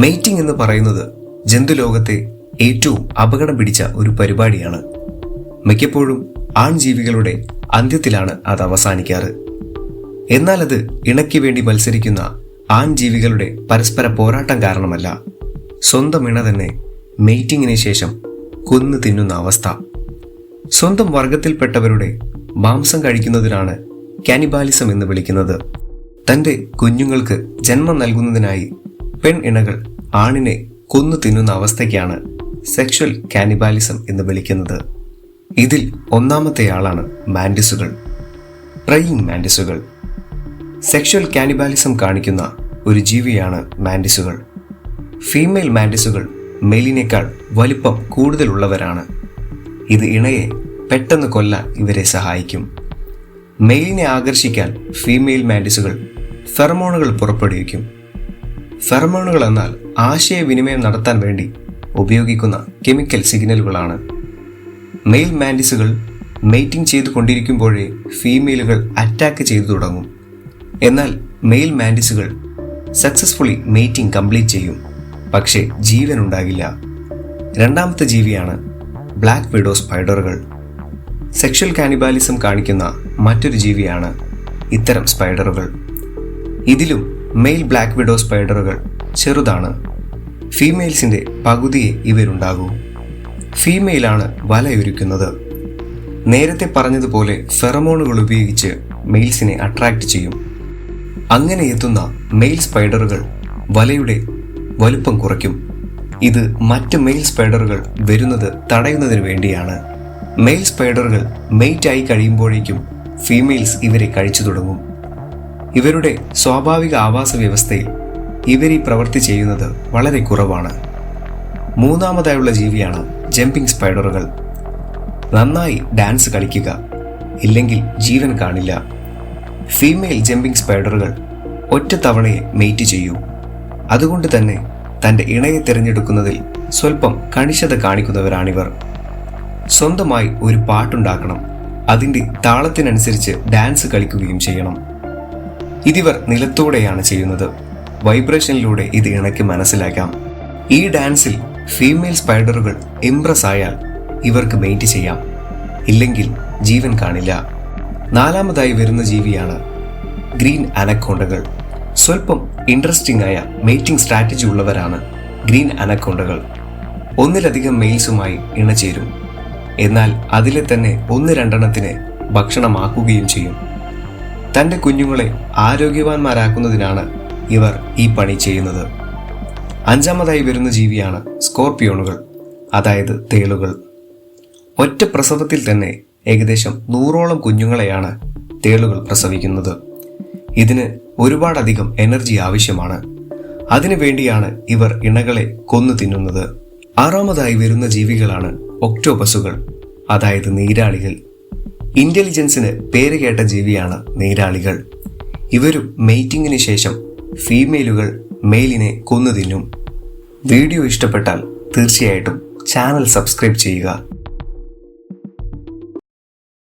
Mating എന്ന് പറയുന്നത് ജന്തുലോകത്തെ ഏറ്റവും അപകടം പിടിച്ച ഒരു പരിപാടിയാണ്. മിക്കപ്പോഴും ആൺജീവികളുടെ അന്ത്യത്തിലാണ് അത് അവസാനിക്കാറ്. എന്നാൽ അത് ഇണയ്ക്ക് വേണ്ടി മത്സരിക്കുന്ന ആൺജീവികളുടെ പരസ്പര പോരാട്ടം കാരണമല്ല സ്വന്തം ഇണ തന്നെ മെയ്റ്റിങ്ങിന് ശേഷം കൊന്നു തിന്നുന്ന അവസ്ഥ. സ്വന്തം വർഗത്തിൽപ്പെട്ടവരുടെ മാംസം കഴിക്കുന്നതിനാണ് കാനിബാലിസം എന്ന് വിളിക്കുന്നത്. തന്റെ കുഞ്ഞുങ്ങൾക്ക് ജന്മം നൽകുന്നതിനായി പെൺ ഇണകൾ ആണിനെ കൊന്നു തിന്നുന്ന അവസ്ഥയ്ക്കാണ് സെക്ഷൽ കാനിബാലിസം എന്ന് വിളിക്കുന്നത്. ഇതിൽ ഒന്നാമത്തെയാളാണ് മാൻഡിസുകൾ. പ്രയിങ് മാൻഡിസുകൾ. സെക്ഷൽ കാനിബാലിസം കാണിക്കുന്ന ഒരു ജീവിയാണ് മാൻഡിസുകൾ. ഫീമെയിൽ മാൻഡിസുകൾ മെലിനേക്കാൾ വലിപ്പം കൂടുതലുള്ളവരാണ്. ഇത് ഇണയെ പെട്ടെന്ന് കൊല്ല ഇവരെ സഹായിക്കും. മെയിലിനെ ആകർഷിക്കാൻ ഫീമെയിൽ മാൻഡിസുകൾ ഫെർമോണുകൾ പുറപ്പെടുവിക്കും. ഫെറമോണുകൾ എന്നാൽ ആശയവിനിമയം നടത്താൻ വേണ്ടി ഉപയോഗിക്കുന്ന കെമിക്കൽ സിഗ്നലുകളാണ്. മെയിൽ മാൻഡിസുകൾ മെയ്റ്റിംഗ് ചെയ്തു കൊണ്ടിരിക്കുമ്പോഴേ ഫീമെയിലുകൾ അറ്റാക്ക് ചെയ്തു തുടങ്ങും. എന്നാൽ മെയിൽ മാൻഡിസുകൾ സക്സസ്ഫുള്ളി മെയ്റ്റിംഗ് കംപ്ലീറ്റ് ചെയ്യും. പക്ഷേ ജീവൻ ഉണ്ടാകില്ല രണ്ടാമത്തെ ജീവിയാണ് ബ്ലാക്ക് വിഡോ സ്പൈഡറുകൾ. സെക്ഷൽ കാനിബാലിസം കാണിക്കുന്ന മറ്റൊരു ജീവിയാണ് ഇത്തരം സ്പൈഡറുകൾ. ഇതിലും മെയിൽ ബ്ലാക്ക് വിഡോ സ്പൈഡറുകൾ ചെറുതാണ്. ഫീമെയിൽസിന്റെ പകുതിയെ ഇവരുണ്ടാകൂ. ഫീമെയിലാണ് വലയൊരുക്കുന്നത്. നേരത്തെ പറഞ്ഞതുപോലെ ഫെറമോണുകൾ ഉപയോഗിച്ച് മെയിൽസിനെ അട്രാക്ട് ചെയ്യും. അങ്ങനെ എത്തുന്ന മെയിൽ സ്പൈഡറുകൾ വലയുടെ വലുപ്പം കുറയ്ക്കും. ഇത് മറ്റ് മെയിൽ സ്പൈഡറുകൾ വരുന്നത് തടയുന്നതിന് വേണ്ടിയാണ്. മെയിൽ സ്പൈഡറുകൾ മെയ്റ്റായി കഴിയുമ്പോഴേക്കും ഫീമെയിൽസ് ഇവരെ കഴിച്ചു തുടങ്ങും. ഇവരുടെ സ്വാഭാവിക ആവാസ വ്യവസ്ഥയിൽ ഇവർ ഈ പ്രവൃത്തി ചെയ്യുന്നത് വളരെ കുറവാണ്. മൂന്നാമതായുള്ള ജീവിയാണ് ജമ്പിംഗ് സ്പൈഡറുകൾ. നന്നായി ഡാൻസ് കളിക്കുക ഇല്ലെങ്കിൽ ജീവൻ കാണില്ല. ഫീമെയിൽ ജമ്പിംഗ് സ്പൈഡറുകൾ ഒറ്റ തവണയെ മെയ്റ്റ് ചെയ്യൂ. അതുകൊണ്ട് തന്നെ തന്റെ ഇണയെ തിരഞ്ഞെടുക്കുന്നതിൽ സ്വല്പം കണിശത കാണിക്കുന്നവരാണിവർ. സ്വന്തമായി ഒരു പാട്ടുണ്ടാക്കണം അതിന്റെ താളത്തിനനുസരിച്ച് ഡാൻസ് കളിക്കുകയും ചെയ്യണം. ഇതിവർ നിലത്തോടെയാണ് ചെയ്യുന്നത്. വൈബ്രേഷനിലൂടെ ഇത് ഇണക്കി മനസ്സിലാക്കാം. ഈ ഡാൻസിൽ ഫീമെയിൽ സ്പൈഡറുകൾ ഇംപ്രസ് ആയാൽ ഇവർക്ക് മെയ്റ്റ് ചെയ്യാം. ഇല്ലെങ്കിൽ ജീവൻ കാണില്ല. നാലാമതായി വരുന്ന ജീവിയാണ് ഗ്രീൻ അനക്കോണ്ടകൾ. സ്വല്പം ഇൻട്രസ്റ്റിംഗ് ആയ മെയ്റ്റിംഗ് സ്ട്രാറ്റജി ഉള്ളവരാണ് ഗ്രീൻ അനക്കോണ്ടകൾ. ഒന്നിലധികം മെയിൽസുമായി ഇണചേരും. എന്നാൽ അതിലെ തന്നെ ഒന്ന് രണ്ടെണ്ണത്തിന് ഭക്ഷണമാക്കുകയും ചെയ്യും. തന്റെ കുഞ്ഞുങ്ങളെ ആരോഗ്യവാന്മാരാക്കുന്നതിനാണ് ഇവർ ഈ പണി ചെയ്യുന്നത്. അഞ്ചാമതായി വരുന്ന ജീവിയാണ് സ്കോർപിയോണുകൾ അതായത് തേളുകൾ. ഒറ്റ പ്രസവത്തിൽ തന്നെ ഏകദേശം നൂറോളം കുഞ്ഞുങ്ങളെയാണ് തേളുകൾ പ്രസവിക്കുന്നത്. ഇതിന് ഒരുപാടധികം എനർജി ആവശ്യമാണ്. അതിനു വേണ്ടിയാണ് ഇവർ ഇണകളെ കൊന്നു തിന്നുന്നത്. ആറാമതായി വരുന്ന ജീവികളാണ് ഒക്ടോപസുകൾ അതായത് നീരാളികൾ. ഇന്റലിജൻസിന് പേര് കേട്ട ജീവിയാണ് നീരാളികൾ. ഇവരും മെയ്റ്റിങ്ങിന് ശേഷം ഫീമെയിലുകൾ മെയിലിനെ കൊന്നു തിന്നും. വീഡിയോ ഇഷ്ടപ്പെട്ടാൽ തീർച്ചയായിട്ടും ചാനൽ സബ്സ്ക്രൈബ് ചെയ്യുക.